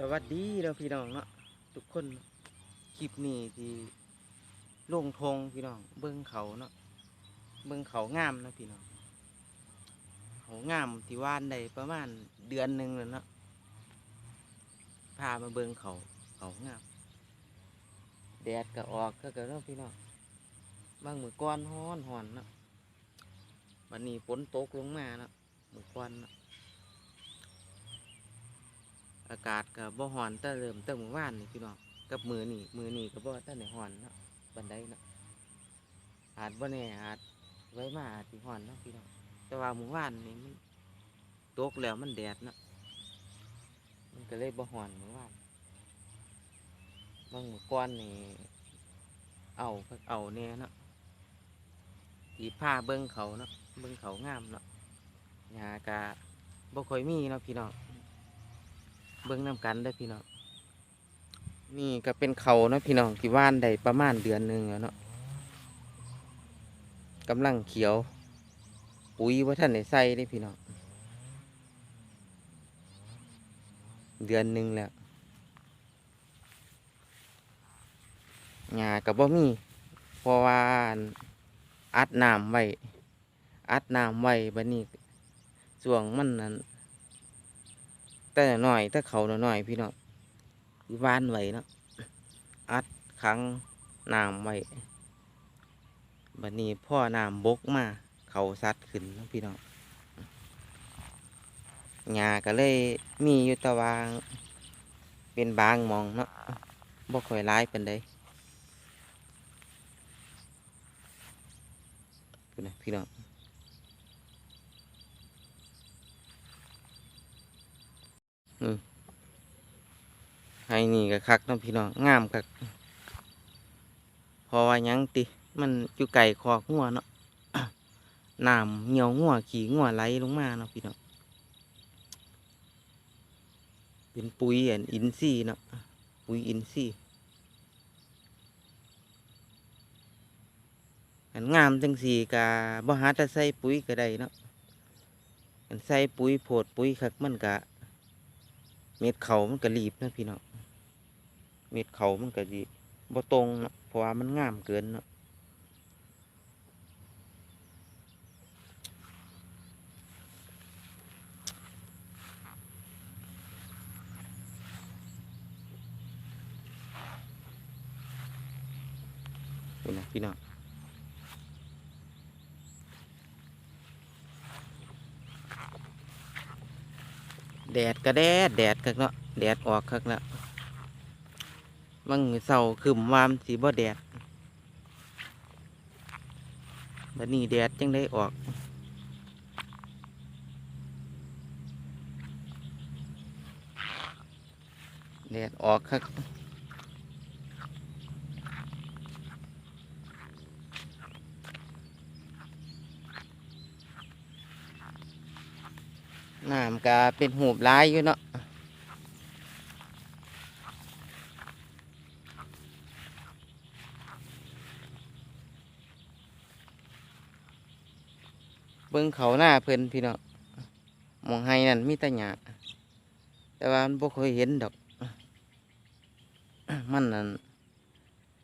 สวัสดีแล้วพี่น้องเนาะทุกคนคลิปนี้ที่ลงทงพี่น้องเบิ้งเขาเนาะเบิ้งเขางามนะพี่น้องเขางามที่ว่านได้ประมาณเดือนหนึ่งแล้วเนาะพามาเบิ้งเขาเขางามแดดก็ออกก็เกิดเนาะพี่น้องบางมือก้อนฮ้อนหอนเนาะวันนี้ฝนตกลงมาเนาะมือก้อนเนาะ อากาศกับบ่ฮ้อนแต่เริ่มแต่มื่อวานนี่พี่น้องกับมือนี่มือนี่ก็บ่แต่ไหนฮ้อนเนาะบันไดเนาะอาจบ่แน่อาจไว้มาอาจสิฮ้อนเนาะพี่น้องแต่ว่าเมื่อวานนี่มันตกแล้วมันแดดเนาะมันก็เลยบ่ฮ้อนเมื่อวานบางมื้อก่อนนี่เอาเอาแน่เนาะที่ผ้าเบิ่งเขาเนาะเบิ่งเขางามเนาะหญ้ากะบ่ค่อยมีเนาะพี่น้อง เบิ้งน้ำกันได้พี่น้องนี่ก็เป็นเขาเนาะพี่น้องที่ว่านได้ประมาณเดือนหนึ่งแล้วเนาะกำลังเขียว ปุ๋ยว่าท่านได้ใส่ได้พี่น้องเดือนหนึ่งแล้วหญ้ากับบ่มีเพราะว่าอัดน้ำไว้อัดน้ำไว้บัดนี้ส่วงมันนั้น แต่หน่อยถ้าเขาหน่อยพี่น้องวานไว้เนาะอัดขังน้ำไว้บัดนี้พ่อน้ำบกมา เขาซัดขึ้นนะพี่น้องหญ้าก็เลยมีอยู่ตะวาง เป็นบางมองเนาะบ่ค่อยร้ายเป็นไดพูดนะพี่น้อง ให้นี่ก็คักน้องพี่น้องงามคักพอว่ายังติ มันอยู่ไก่คอกงัวเนาะน้ำเหี่ยวงัวขี่งัวไหลลงมาเนาะพี่น้องเป็นปุ๋ยอันอินทรีเนาะปุ๋ยอินทรีอันงามจังสีกาบ่หาแต่ใส่ปุ๋ยก็ได้เนาะอันใส่ปุ๋ยโพดปุ๋ยคักมันกะเม็ดเขามันก็รีบนะพี่น้อง ม็ดเขามันก็ดีบ่ตรงเนะเพราะว่ามันงามเกินเนาะนี่นะพี่น้องแดดก็แดดแดดคักเนาะแดดออกคักแล้ว บางเสาขึ้นวามสีบ่แดดบัดนี้แดดจังได้ออกแดดออกคักน้ำก็เป็นหูบลายอยู่เนาะ บิ่งเขาหน้าเพิ่นพี่เนาะหมองไห้นั่นมีแต่หยาแต่ว่ามันบ่ค่อยเห็นดอก มันนั่น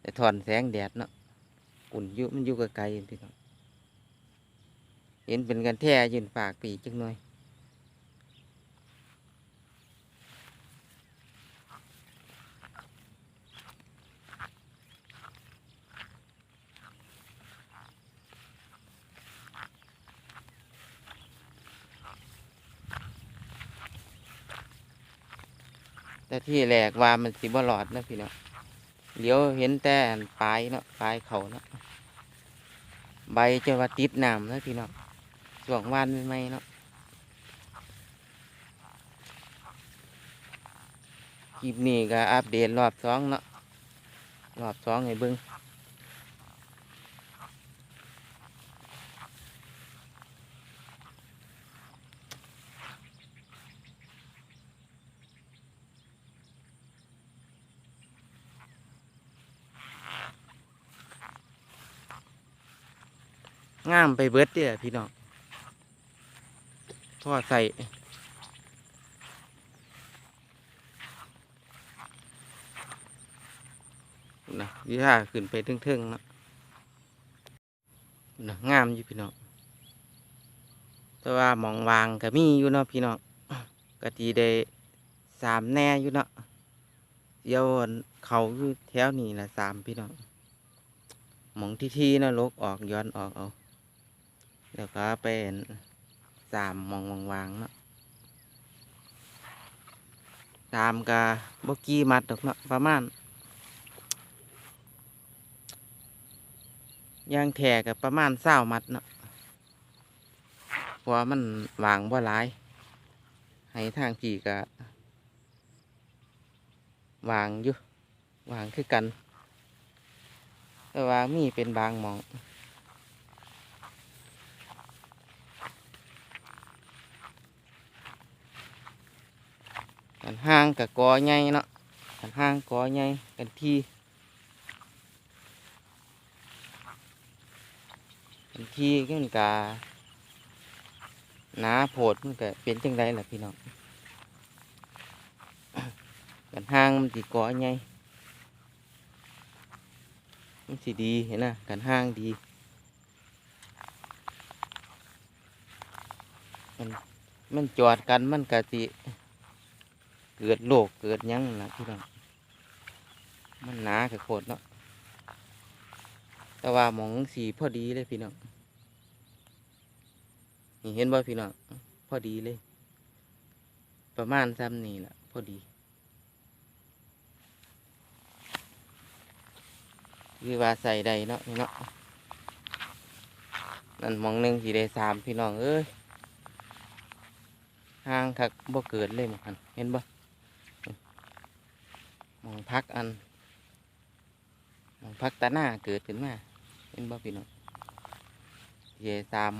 แต่ถอนแสงแดดเนาะอุ่นอยู่มันอยู่ไกลๆพี่น้องเห็นเป็นกันแท้ยืนปากปีจังหน่อย แต่ที่แหลกว่ามันสีบอลอดนะพี่เนาะเลี้ยวเห็นแต่ปลายเนาะปลายเขาเนาะใบจะว่าติดน้ำนะพี่เนาะส่วงวันใหม่เนาะคลิปนี้ก็อัปเดตรอบสองเนาะรอบสองให้เบิ้ง งามไปเบิดเด้อพี่น้องทอดใส่นะวิชาขึ้นไปเทิงๆเนาะนะงามอยู่พี่น้องแต่ว่ามองวางก็มีอยู่เนาะพี่น้องก็ดีได้สามแน่อยู่เนาะเดี๋ยวเขาอยู่แถวนี้ละสามพี่น้องมองที่ที่ๆนะลกออกย้อนออกเอา แล้วก็เป็นสามมองวางๆเนาะตามกะบกี้มัดดอกเนาะประมาณยางแท่กับประมาณเศร้ามัดเนาะเพราะมันวางบ่หลาย ให้ทางพี่กะวางอยู่วางคือกัน แต่ว่ามีเป็นบางมอง กันห้างกับกอใหญ่เนาะกันห้างกอใหญ่กันที่กันที่ก็มันกาหนาโพดมันก็เป็นจังไดล่ะพี่น้องกันห้างมันสิกอใหญ่มันสิดีเห็นนะกันห้างดีมันมันจอดกันมันกะสิ เกิดโรคเกิดยังนะพี่น้องมันหนากับโคตรเนาะแต่ว่าหมองสีพอดีเลยพี่น้องนี่เห็นบ่พี่น้องพอดีเลย ประมาณซ้ำนี่แหละพอดีคือว่าใส่ใดเนาะนี่เนาะนั่นมองหนึ่งสีได้สามพี่น้องเอ้ยห่างคักบ่เกิดเลยเหมืองเห็นบ่ มองพักอันมองพักตาหน้าเกิดขึ้นมาเห็นบ่พี่น้องเยสาม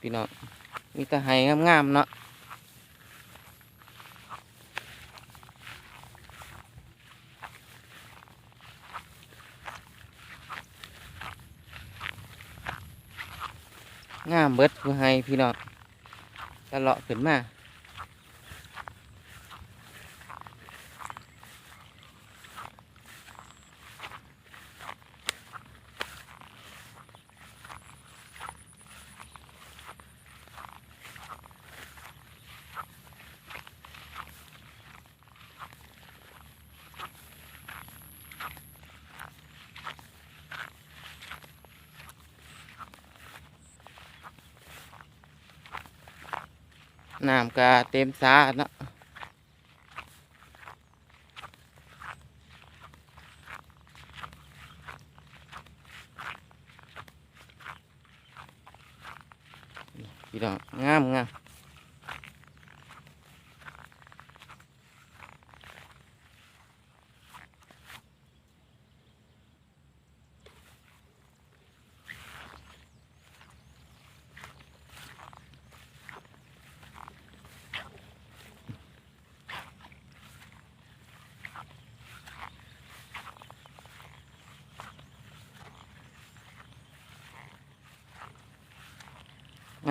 พี่น้องมีแตะไห้งามๆเนาะ เบิดผู้ให้พี่น้องก็เลาะขึ้นมา น้ำก็เต็มสาเนาะพี่น้องงามงาม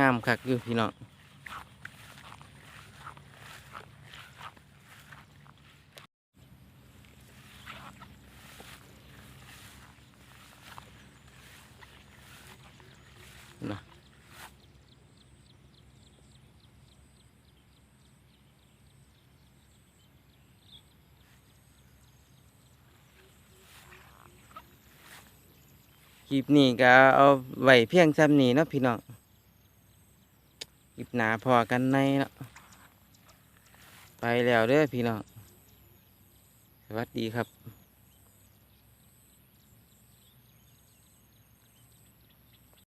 งามคักอยู่พี่น้องนะคลิปนี้ก็เอาไว้เพียงซ้ำนี้เนาะพี่น้อง ลิปหนาพอกันในเนะไปแล้วเด้อพี่น้อง สวัสดีครับ